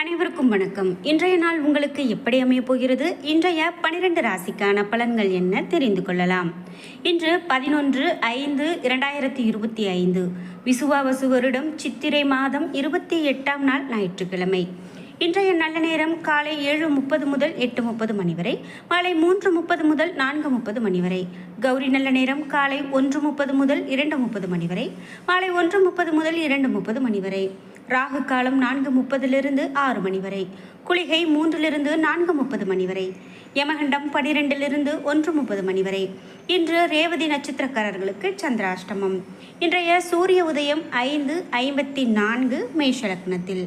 அனைவருக்கும் வணக்கம். இன்றைய நாள் உங்களுக்கு எப்படி அமையப் போகிறது? இன்றைய பனிரெண்டு ராசிக்கான பலன்கள் என்ன தெரிந்து கொள்ளலாம். இன்று பதினொன்று ஐந்து இரண்டாயிரத்தி இருபத்தி ஐந்து. விசுவாவசு வருடம் சித்திரை மாதம் இருபத்தி எட்டாம் நாள் ஞாயிற்றுக்கிழமை. இன்றைய நல்ல நேரம் காலை ஏழு முப்பது முதல் எட்டு முப்பது மணி வரை மாலை மூன்று முப்பது முதல் நான்கு முப்பது மணி வரை கௌரி நல்ல நேரம் காலை ஒன்று முப்பது முதல் இரண்டு முப்பது மணி வரை மாலை ஒன்று முப்பது முதல் இரண்டு முப்பது மணி வரை. ராகு காலம் நான்கு முப்பதிலிருந்து ஆறு மணி வரை. குளிகை மூன்றிலிருந்து நான்கு முப்பது மணி வரை. யமகண்டம் பனிரெண்டிலிருந்து ஒன்று முப்பது மணி வரை. இன்று ரேவதி நட்சத்திரக்காரர்களுக்கு சந்திராஷ்டமம். இன்றைய சூரிய உதயம் ஐந்து ஐம்பத்தி நான்கு மேஷலக்னத்தில்.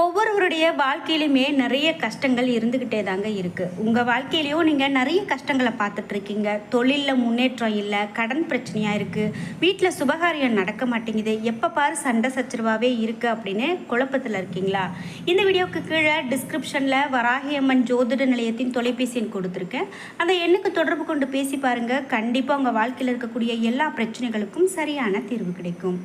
ஒவ்வொருவருடைய வாழ்க்கையிலுமே நிறைய கஷ்டங்கள் இருந்துக்கிட்டே தாங்க இருக்குது உங்கள் வாழ்க்கையிலையும் நீங்கள் நிறைய கஷ்டங்களை பார்த்துட்ருக்கீங்க தொழிலில் முன்னேற்றம் இல்லை கடன் பிரச்சனையாக இருக்குது வீட்டில் சுபகாரியம் நடக்க மாட்டேங்குது. எப்போ பாரு சண்டை சச்சரவாகவே இருக்குது அப்படின்னு குழப்பத்தில் இருக்கீங்களா? இந்த வீடியோவுக்கு கீழே டிஸ்கிரிப்ஷனில் வராகியம்மன் ஜோதிட நிலையத்தின் தொலைபேசி எண் கொடுத்துருக்கேன். அந்த எண்ணுக்கு தொடர்பு கொண்டு பேசி பாருங்கள் கண்டிப்பாக உங்கள் வாழ்க்கையில் இருக்கக்கூடிய எல்லா பிரச்சனைகளுக்கும் சரியான தீர்வு கிடைக்கும்.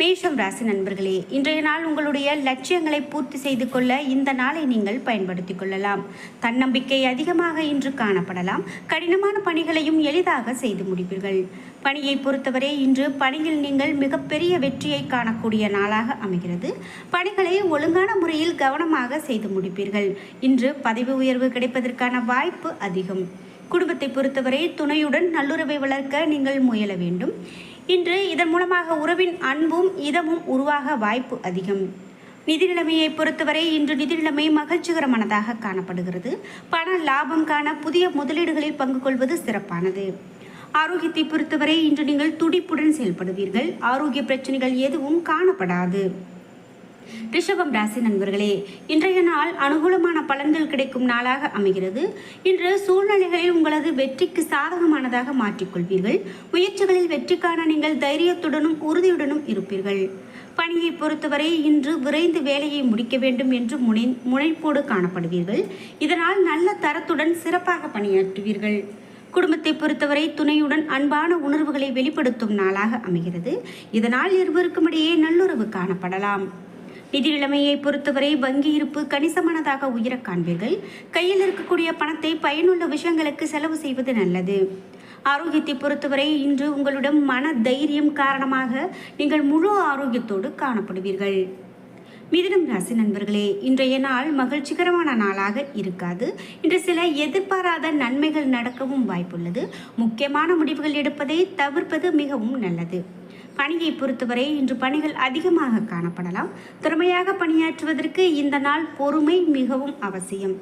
மேஷம் ராசி நண்பர்களே இன்றைய நாள் உங்களுடைய லட்சியங்களை பூர்த்தி செய்து கொள்ள இந்த நாளை நீங்கள் பயன்படுத்திக் கொள்ளலாம். தன்னம்பிக்கை அதிகமாக இன்று காணப்படலாம். கடினமான பணிகளையும் எளிதாக செய்து முடிப்பீர்கள். பணியை பொறுத்தவரை இன்று பணியில் நீங்கள் மிகப்பெரிய வெற்றியை காணக்கூடிய நாளாக அமைகிறது. பணிகளை ஒழுங்கான முறையில் கவனமாக செய்து முடிப்பீர்கள். இன்று பதவி உயர்வு கிடைப்பதற்கான வாய்ப்பு அதிகம். குடும்பத்தை பொறுத்தவரை துணையுடன் நல்லுறவை வளர்க்க நீங்கள் முயல வேண்டும். இன்று இதன் மூலமாக உறவின் அன்பும் இதமும் உருவாக வாய்ப்பு அதிகம். நிதி நிலைமையை பொறுத்தவரை இன்று நிதி நிலைமை மகிழ்ச்சிகரமானதாக காணப்படுகிறது. பண லாபம் காண புதிய முதலீடுகளில் பங்கு கொள்வது சிறப்பானது. ஆரோக்கியத்தை பொறுத்தவரை இன்று நீங்கள் துடிப்புடன் செயல்படுவீர்கள். ஆரோக்கிய பிரச்சனைகள் எதுவும் காணப்படாது. ரிஷபம் ராசி நண்பர்களே இன்றைய நாள் அனுகூலமான பலன்கள் கிடைக்கும் நாளாக அமைகிறது. இன்று சூழ்நிலைகளில் உங்களது வெற்றிக்கு சாதகமானதாக மாற்றிக்கொள்வீர்கள். முயற்சிகளில் வெற்றிக்கான நீங்கள் தைரியத்துடனும் உறுதியுடனும் இருப்பீர்கள். பணியை பொறுத்தவரை இன்று விரைந்து வேலையை முடிக்க வேண்டும் என்று முனை முனைப்போடு காணப்படுவீர்கள். இதனால் நல்ல தரத்துடன் சிறப்பாக பணியாற்றுவீர்கள். குடும்பத்தை பொறுத்தவரை துணையுடன் அன்பான உணர்வுகளை வெளிப்படுத்தும் நாளாக அமைகிறது. இதனால் இருவருக்கும் இடையே நல்லுறவு காணப்படலாம். நிதி நிலைமையை பொறுத்தவரை வங்கி இருப்பு கணிசமானதாக உயர காண்பீர்கள். கையில் இருக்கக்கூடிய பணத்தை பயனுள்ள விஷயங்களுக்கு செலவு செய்வது நல்லது. ஆரோக்கியத்தை பொறுத்தவரை இன்று உங்களிடம் மன தைரியம் காரணமாக நீங்கள் முழு ஆரோக்கியத்தோடு காணப்படுவீர்கள். மிதுனம் ராசி நண்பர்களே இன்றைய நாள் மகிழ்ச்சிகரமான நாளாக இருக்காது. இன்று சில எதிர்பாராத நன்மைகள் நடக்கவும் வாய்ப்புள்ளது. முக்கியமான முடிவுகள் எடுப்பதை தவிர்ப்பது மிகவும் நல்லது. பணியை பொறுத்தவரை இன்று பணிகள் அதிகமாக காணப்படலாம். திறமையாக பணியாற்றுவதற்கு இந்த நாள் பொறுமை மிகவும் அவசியம்.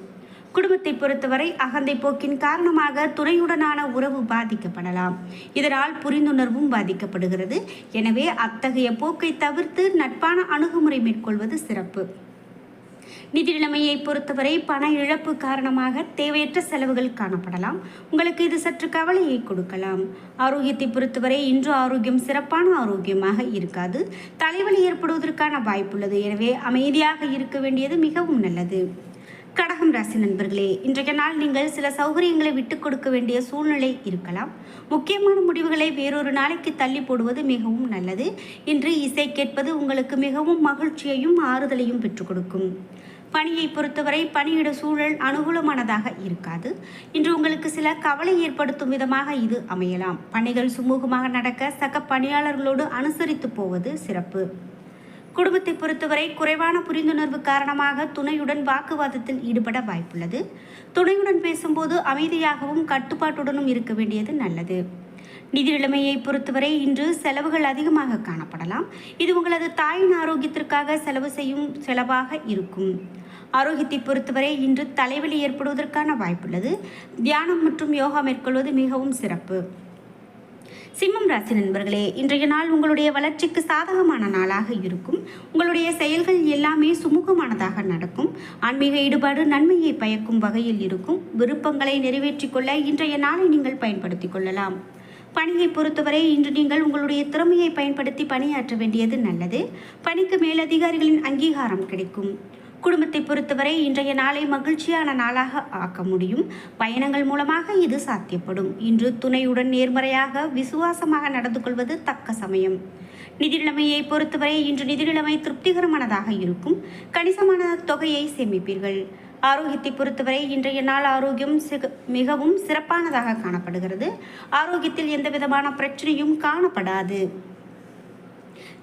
குடும்பத்தை பொறுத்தவரை அகந்தை போக்கின் காரணமாக துணையுடனான உறவு பாதிக்கப்படலாம். இதனால் புரிந்துணர்வும் பாதிக்கப்படுகிறது. எனவே அத்தகைய போக்கை தவிர்த்து நட்பான அணுகுமுறை மேற்கொள்வது சிறப்பு. நிதி நிலைமையை பொறுத்தவரை பண இழப்பு காரணமாக தேவையற்ற செலவுகள் காணப்படலாம். உங்களுக்கு இது சற்று கவலையை கொடுக்கலாம். ஆரோக்கியத்தை பொறுத்தவரை இன்று ஆரோக்கியம் சிறப்பான ஆரோக்கியமாக இருக்காது. தலைவலி ஏற்படுவதற்கான வாய்ப்புள்ளது. எனவே அமைதியாக இருக்க வேண்டியது மிகவும் நல்லது. கடகம் ராசி நண்பர்களே இன்றைய நாள் நீங்கள் சில சௌகரியங்களை விட்டுக் கொடுக்க வேண்டிய சூழ்நிலை இருக்கலாம். முக்கியமான முடிவுகளை வேறொரு நாளைக்கு தள்ளி போடுவது மிகவும் நல்லது. இன்று இசை கேட்பது உங்களுக்கு மிகவும் மகிழ்ச்சியையும் ஆறுதலையும் பெற்றுக் கொடுக்கும். பணியை பொறுத்தவரை பணியிட சூழல் அனுகூலமானதாக இருக்காது. இன்று உங்களுக்கு சில கவலை ஏற்படுத்தும் விதமாக இது அமையலாம். பணிகள் சுமூகமாக நடக்க சக பணியாளர்களோடு அனுசரித்து போவது சிறப்பு. குடும்பத்தை பொறுத்தவரை குறைவான புரிந்துணர்வு காரணமாக துணையுடன் வாக்குவாதத்தில் ஈடுபட வாய்ப்புள்ளது. துணையுடன் பேசும்போது அமைதியாகவும் கட்டுப்பாட்டுடனும் இருக்க வேண்டியது நல்லது. நிதி நிலைமையை பொறுத்தவரை இன்று செலவுகள் அதிகமாக காணப்படலாம். இது உங்களது தாயின் ஆரோக்கியத்திற்காக செலவு செய்யும் செலவாக இருக்கும். ஆரோக்கியத்தை பொறுத்தவரை இன்று தலைவலி ஏற்படுவதற்கான வாய்ப்புள்ளது. தியானம் மற்றும் யோகா மேற்கொள்வது மிகவும் சிறப்பு. சிம்மம் ராசி நண்பர்களே இன்றைய நாள் உங்களுடைய வளர்ச்சிக்கு சாதகமான நாளாக இருக்கும். உங்களுடைய செயல்கள் எல்லாமே சுமூகமானதாக நடக்கும். ஆன்மீக ஈடுபாடு நன்மையை பயக்கும் வகையில் இருக்கும். விருப்பங்களை நிறைவேற்றிக் கொள்ள இன்றைய நாளை நீங்கள் பயன்படுத்திக் கொள்ளலாம். பணியை பொறுத்தவரை இன்று நீங்கள் உங்களுடைய திறமையை பயன்படுத்தி பணியாற்ற வேண்டியது நல்லது. பணிக்கு மேலதிகாரிகளின் அங்கீகாரம் கிடைக்கும். குடும்பத்தை பொறுத்தவரை இன்றைய நாளை மகிழ்ச்சியான நாளாக ஆக்க முடியும். பயணங்கள் மூலமாக இது சாத்தியப்படும். இன்று துணையுடன் நேர்மறையாக விசுவாசமாக நடந்து கொள்வது தக்க சமயம். நிதி நிலைமையை பொறுத்தவரை இன்று நிதிநிலைமை திருப்திகரமானதாக இருக்கும். கணிசமான தொகையை சேமிப்பீர்கள். ஆரோக்கியத்தை பொறுத்தவரை இன்றைய நாள் ஆரோக்கியம் சிக- மிகவும் சிறப்பானதாக காணப்படுகிறது. ஆரோக்கியத்தில் எந்த விதமான பிரச்சனையும் காணப்படாது.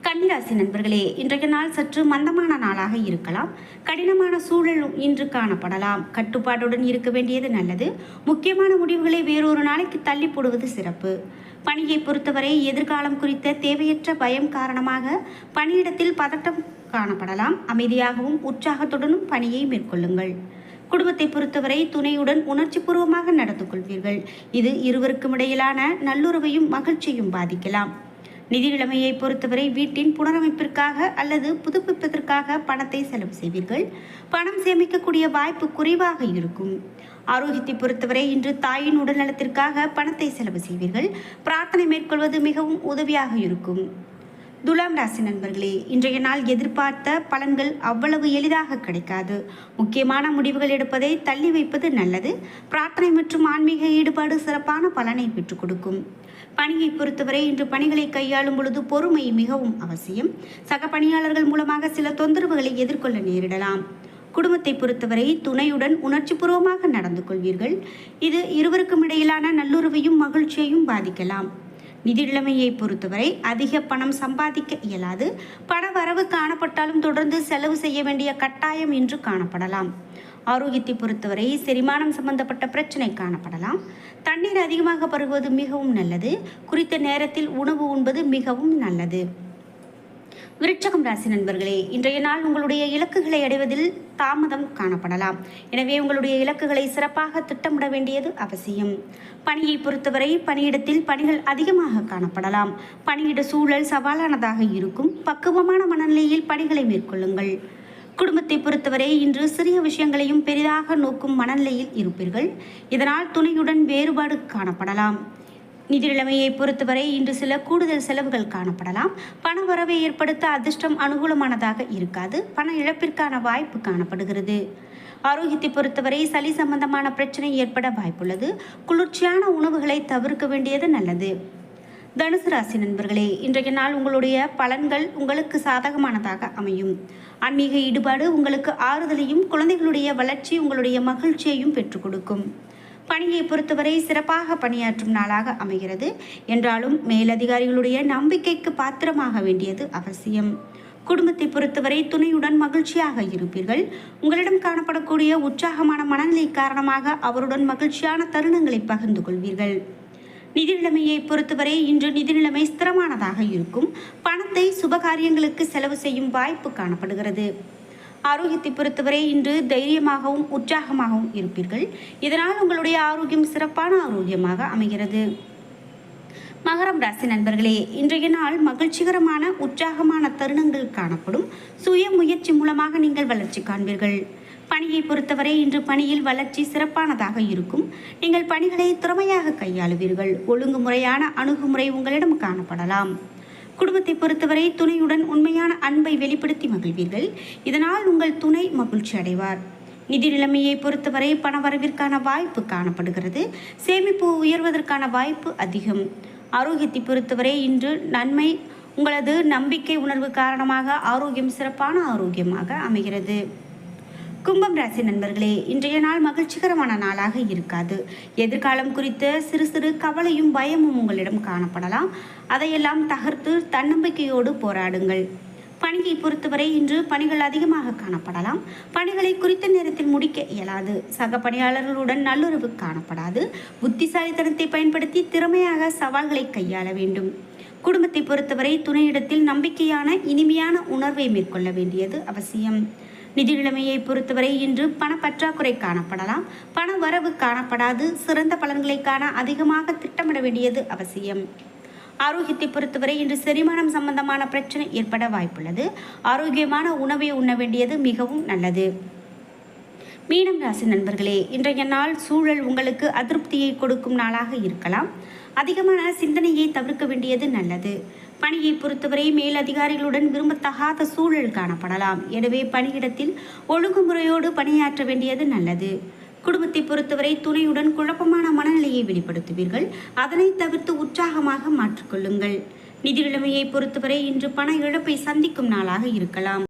கன்னிராசி நண்பர்களே இன்றைய நாள் சற்று மந்தமான நாளாக இருக்கலாம். கடினமான சூழலும் இன்று காணப்படலாம். கட்டுப்பாட்டுடன் இருக்க வேண்டியது நல்லது. முக்கியமான முடிவுகளை வேறொரு நாளைக்கு தள்ளி போடுவது சிறப்பு. பணியை பொறுத்தவரை எதிர்காலம் குறித்த தேவையற்ற பயம் காரணமாக பணியிடத்தில் பதட்டம் காணப்படலாம். அமைதியாகவும் உற்சாகத்துடனும் பணியை மேற்கொள்ளுங்கள். குடும்பத்தை பொறுத்தவரை துணையுடன் உணர்ச்சிபூர்வமாக நடந்து கொள்வீர்கள். இது இருவருக்கும் இடையிலான நல்லுறவையும் மகிழ்ச்சியும் பாதிக்கலாம். நிதி நிலைமையை பொறுத்தவரை வீட்டின் புனரமைப்பிற்காக அல்லது புதுப்பிப்பதற்காக பணத்தை செலவு செய்வீர்கள். பணம் சேமிக்கக்கூடிய வாய்ப்பு குறைவாக இருக்கும். ஆரோக்கியத்தை பொறுத்தவரை இன்று தாயின் உடல்நலத்திற்காக பணத்தை செலவு செய்வீர்கள். பிரார்த்தனை மேற்கொள்வது மிகவும் உதவியாக இருக்கும். துலாம் ராசி நண்பர்களே இன்றைய நாள் எதிர்பார்த்த பலன்கள் அவ்வளவு எளிதாக கிடைக்காது. முக்கியமான முடிவுகள் எடுப்பதை தள்ளி வைப்பது நல்லது. பிரார்த்தனை மற்றும் ஆன்மீக ஈடுபாடு சிறப்பான பலனை பெற்றுக் கொடுக்கும். பணியை பொறுத்தவரை இன்று பணிகளை கையாளும் பொழுது பொறுமை மிகவும் அவசியம். சக பணியாளர்கள் மூலமாக சில தொந்தரவுகளை எதிர்கொள்ள நேரிடலாம். குடும்பத்தை பொறுத்தவரை துணையுடன் உணர்ச்சிபூர்வமாக நடந்து கொள்வீர்கள். இது இருவருக்கும் இடையிலான நல்லுறவையும் மகிழ்ச்சியையும் பாதிக்கலாம். நிதி பொறுத்தவரை அதிக பணம் சம்பாதிக்க இயலாது. பண வரவு காணப்பட்டாலும் தொடர்ந்து செலவு செய்ய வேண்டிய கட்டாயம் இன்று காணப்படலாம். ஆரோக்கியத்தை பொறுத்தவரை செரிமானம் சம்பந்தப்பட்ட பிரச்சனை காணப்படலாம். தண்ணீர் அதிகமாக பருகுவது மிகவும் நல்லது. குறித்த நேரத்தில் உணவு உண்பது மிகவும் நல்லது. விருட்சகம் ராசி நண்பர்களே இன்றைய நாள் உங்களுடைய இலக்குகளை அடைவதில் தாமதம் காணப்படலாம். எனவே உங்களுடைய இலக்குகளை சிறப்பாக திட்டமிட வேண்டியது அவசியம். பணியை பொறுத்தவரை பணியிடத்தில் பணிகள் அதிகமாக காணப்படலாம். பணியிட சூழல் சவாலானதாக இருக்கும். பக்குவமான மனநிலையில் பணிகளை மேற்கொள்ளுங்கள். குடும்பத்தை பொறுத்தவரை இன்று சிறிய விஷயங்களையும் பெரிதாக நோக்கும் மனநிலையில் இருப்பீர்கள். இதனால் துணையுடன் வேறுபாடு காணப்படலாம். நிதி நிலைமையை பொறுத்தவரை இன்று சில கூடுதல் செலவுகள் காணப்படலாம். பண வரவை ஏற்படுத்த அதிர்ஷ்டம் அனுகூலமானதாக இருக்காது. பண இழப்பிற்கான வாய்ப்பு காணப்படுகிறது. ஆரோக்கியத்தை பொறுத்தவரை சளி சம்பந்தமான பிரச்சனை ஏற்பட வாய்ப்புள்ளது. குளிர்ச்சியான உணவுகளை தவிர்க்க வேண்டியது நல்லது. தனுசு ராசி நண்பர்களே இன்றைய நாள் உங்களுடைய பலன்கள் உங்களுக்கு சாதகமானதாக அமையும். ஆன்மீக ஈடுபாடு உங்களுக்கு ஆறுதலையும் குழந்தைகளுடைய வளர்ச்சி உங்களுடைய மகிழ்ச்சியையும் பெற்றுக் கொடுக்கும். பணியை பொறுத்தவரை சிறப்பாக பணியாற்றும் நாளாக அமைகிறது. என்றாலும் மேலதிகாரிகளுடைய நம்பிக்கைக்கு பாத்திரமாக வேண்டியது அவசியம். குடும்பத்தை பொறுத்தவரை துணையுடன் மகிழ்ச்சியாக இருப்பீர்கள். உங்களிடம் காணப்படக்கூடிய உற்சாகமான மனநிலை காரணமாக அவருடன் மகிழ்ச்சியான தருணங்களை பகிர்ந்து கொள்வீர்கள். நிதி நிலைமையை பொறுத்தவரை இன்று நிதி நிலைமை ஸ்திரமானதாக இருக்கும். பணத்தை சுபகாரியங்களுக்கு செலவு செய்யும் வாய்ப்பு காணப்படுகிறது. ஆரோக்கியத்தை பொறுத்தவரை இன்று தைரியமாகவும் உற்சாகமாகவும் இருப்பீர்கள். இதனால் உங்களுடைய ஆரோக்கியம் சிறப்பான ஆரோக்கியமாக அமைகிறது. மகரம் ராசி நண்பர்களே இன்றைய நாள் மகிழ்ச்சிகரமான உற்சாகமான தருணங்கள் காணப்படும். சுய முயற்சி மூலமாக நீங்கள் வளர்ச்சி காண்பீர்கள். பணியை பொறுத்தவரை இன்று பணியில் வளர்ச்சி சிறப்பானதாக இருக்கும். நீங்கள் பணிகளை திறமையாக கையாளுவீர்கள். ஒழுங்குமுறையான அணுகுமுறை உங்களிடம் காணப்படலாம். குடும்பத்தை பொறுத்தவரை துணையுடன் உண்மையான அன்பை வெளிப்படுத்தி மகிழ்வீர்கள். இதனால் உங்கள் துணை மகிழ்ச்சி அடைவார். நிதி நிலைமையை பொறுத்தவரை பணவரவிற்கான வாய்ப்பு காணப்படுகிறது. சேமிப்பு உயர்வதற்கான வாய்ப்பு அதிகம். ஆரோக்கியத்தை பொறுத்தவரை இன்று நன்மை உங்களது நம்பிக்கை உணர்வு காரணமாக ஆரோக்கியம் சிறப்பான ஆரோக்கியமாக அமைகிறது. கும்பம் ராசி நண்பர்களே இன்றைய நாள் மகிழ்ச்சிகரமான நாளாக இருக்காது. எதிர்காலம் குறித்த சிறு சிறு கவலையும் பயமும் உங்களிடம் காணப்படலாம். அதையெல்லாம் தகர்த்து தன்னம்பிக்கையோடு போராடுங்கள். பணியை பொறுத்தவரை இன்று பணிகள் அதிகமாக காணப்படலாம். பணிகளை குறித்த நேரத்தில் முடிக்க இயலாது. சக பணியாளர்களுடன் நல்லுறவு காணப்படாது. புத்திசாலித்தனத்தை பயன்படுத்தி திறமையாக சவால்களை கையாள வேண்டும். குடும்பத்தை பொறுத்தவரை துணையிடத்தில் நம்பிக்கையான இனிமையான உணர்வை மேற்கொள்ள வேண்டியது அவசியம். நிதி நிலைமையை பொறுத்தவரை இன்று பணப்பற்றாக்குறை காணப்படலாம். பண வரவு காணப்படாது. சிறந்த பலன்களை காண அதிகமாக திட்டமிட வேண்டியது அவசியம். ஆரோக்கியத்தை பொறுத்தவரை இன்று செரிமானம் சம்பந்தமான பிரச்சனை ஏற்பட வாய்ப்புள்ளது. ஆரோக்கியமான உணவை உண்ண வேண்டியது மிகவும் நல்லது. மீனம் ராசி நண்பர்களே இன்றைய நாள் சூழல் உங்களுக்கு அதிருப்தியை கொடுக்கும் நாளாக இருக்கலாம். அதிகமான சிந்தனையை தவிர்க்க வேண்டியது நல்லது. பணியை பொறுத்தவரை மேலதிகாரிகளுடன் விரும்பத்தகாத சூழல் காணப்படலாம். எனவே பணியிடத்தில் ஒழுங்குமுறையோடு பணியாற்ற வேண்டியது நல்லது. குடும்பத்தை பொறுத்தவரை துணையுடன் குழப்பமான மனநிலையை வெளிப்படுத்துவீர்கள். அதனை தவிர்த்து உற்சாகமாக மாற்றிக்கொள்ளுங்கள். நிதி நிலைமையை பொறுத்தவரை இன்று பண இழப்பை சந்திக்கும் நாளாக இருக்கலாம்.